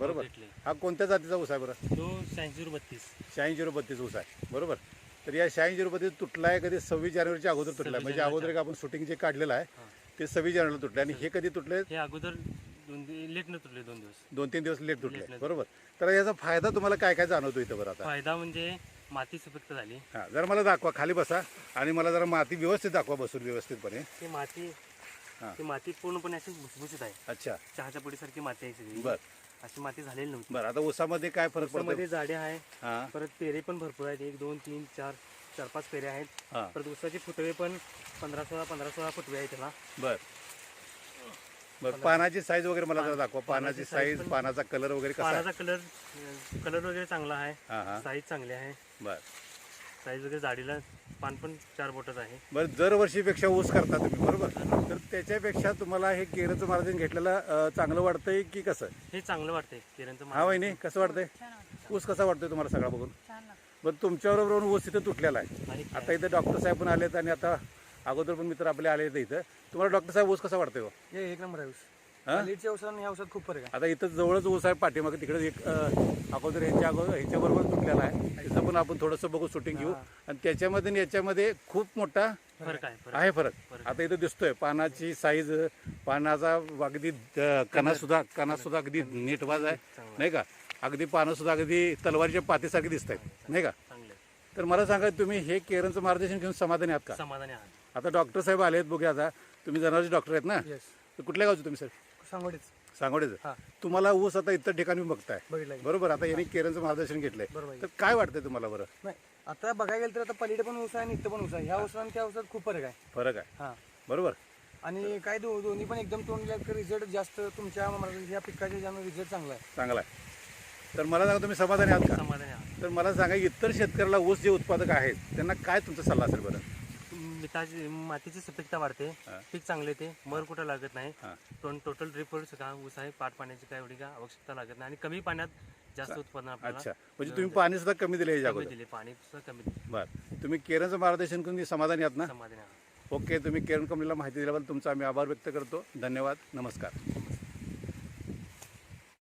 बरोबर. भेटले हा कोणत्या जातीचा ऊस आहे बरं? तो शहाऐंशी रुपये बत्तीस शहाऐंशी झिरो बत्तीस ऊस आहे. बरोबर. तर या शहाऐंशी झिरो बत्तीस तुटला आहे कधी सव्वीस जानेवारीच्या अगोदर तुटला आहे म्हणजे अगोदर एक आपण शूटिंग जे काढलेलं आहे. ते सव्वीस जानेवारीला तुटले आणि हे कधी तुटले हे अगोदर दोन लेट न तुटले दोन दिवस. दोन तीन दिवस लेट तुटले. बरोबर. तर याचा फायदा तुम्हाला काय काय जाणवतो इथं बरं आता? फायदा म्हणजे माती सुपीकता झाली. हां. जरा मला दाखवा. खाली बसा. आणि मला जरा माती व्यवस्थित दाखवा बसून व्यवस्थितपणे. ती माती हां. ती माती पूर्णपणे अशी भुसभुशीत आहे. अच्छा. चहाच्या पुडीसारखी माती आहे सगळी. बर. अशी माती झालेली नव्हती. बरं आता ऊसामध्ये काय फरक पडतो? ऊसामध्ये झाडे आहे हां. परत पेरे पण भरपूर आहेत. एक दोन तीन चार चार पाच पेरे आहेत. हां. परत ऊसाचे फुटवे पण पंधरा सोळा पंधरा सोळा फुटवे आहेत त्याला. बर. बर पानाची साईज वगैरे मला जरा दाखवा. पानाची पानाची size साईज पण- पानाचा कलर वगैरे कसा आहे? पानाचा कलर कलर वगैरे चांगला आहे. हां हां. साईज चांगली आहे. बर. साईज वगैरे जाडीला पान पण चार बोटच आहे. बरं दरवर्षीपेक्षा ऊस करता तुम्ही बरोबर? तर त्याच्यापेक्षा तुम्हाला हे केरळचं मार्जिन घेतलेलं अं, चांगलं वाटतंय की कसं? हे चांगलं वाटतंय किरणचं हा वहिनी कसं वाटतंय? ऊस कसा वाटतोय तुम्हाला सगळा बघून? बरं तुमच्याबरोबर ऊस इथं तुटलेला आहे. आणि आता इथं डॉक्टर साहेब पण आलेत आणि आता अगोदर पण मित्र आपले आले इथं. तुम्हाला डॉक्टर साहेब ऊस कसा वाटतोय हो? हे एक नंबर आहे ऊस. हा? लीडच्या आणि खूप फरक आहे. आता इथं जवळच ऊस आहे पाठीमागे तिकडे एक अं, अगोदर ह्याच्या अगोदर ह्याच्याबरोबर तुटलेला आहे. तिथं पण आपण थोडंसं बघू शूटिंग घेऊ. आणि त्याच्यामध्ये आणि याच्यामध्ये खूप मोठा फरक आहे फरक. आहे फरक. आता इथं दिसतोय पानाची साईज पानाचा अगदी द- कणा सुद्धा कणा सुद्धा अगदी नीटवाज आहे. नाही का? अगदी पानं सुद्धा अगदी तलवारीच्या पातीसारखी दिसत आहेत नाही का? चांगले तर मला सांगा तुम्ही हे केरळचं मार्गदर्शन घेऊन समाधानी आहात का? समाधानी आहात. आता डॉक्टर साहेब आलेत बघूया आता. तुम्ही जनावरचे डॉक्टर आहेत ना? तर कुठल्या गावचे तुम्ही सर सांगोडीच. सांगोडेचं? हा. तुम्हाला ऊस आता इतर ठिकाणी बघताय. बरोबर आता यांनी केरळचं मार्गदर्शन घेतलंय. तर काय वाटतंय तुम्हाला बरं? नाही आता बघायला गेलं तर आता पलीकडे पण ऊस आहे आणि इथं पण ऊस आहे. ह्या ऊसात आणि त्या ऊसात खूप फरक आहे. फरक आहे. हा. बरोबर. आणि काय दो दोन्ही पण एकदम तोंड रिझल्ट जास्त तुमच्या ह्या पिकाच्या ज्यामुळे रिझल्ट चांगला आहे. चांगला आहे. तर मला सांगा तुम्ही समाधानी आहात का? समाधानी आहात. तर मला सांगा इतर शेतकऱ्याला ऊस जे उत्पादक आहेत त्यांना काय तुमचा सल्ला असेल बरं? मिठाची मातीची सुपीकता वाढते. हा. पीक चांगले येते. मर कुठं लागत नाही. हा. टोटल ड्रिपवर का ऊस आहे पाट पाण्याची काय एवढी काय आवश्यकता लागत नाही. आणि कमी पाण्यात जास्त उत्पन्न आपल्याला अच्छा. म्हणजे तुम्ही पाणी सुद्धा कमी दिले याच्या कमी अगोदर? दिले. पाणी सुद्धा कमी दिले. बरं. तुम्ही केरळचं मार्गदर्शन करून समाधानी आहात ना? समाधानी ओके. तुम्ही केरळ कंपनीला माहिती दिल्याबद्दल तुमचा आम्ही आभार व्यक्त करतो. धन्यवाद. नमस्कार.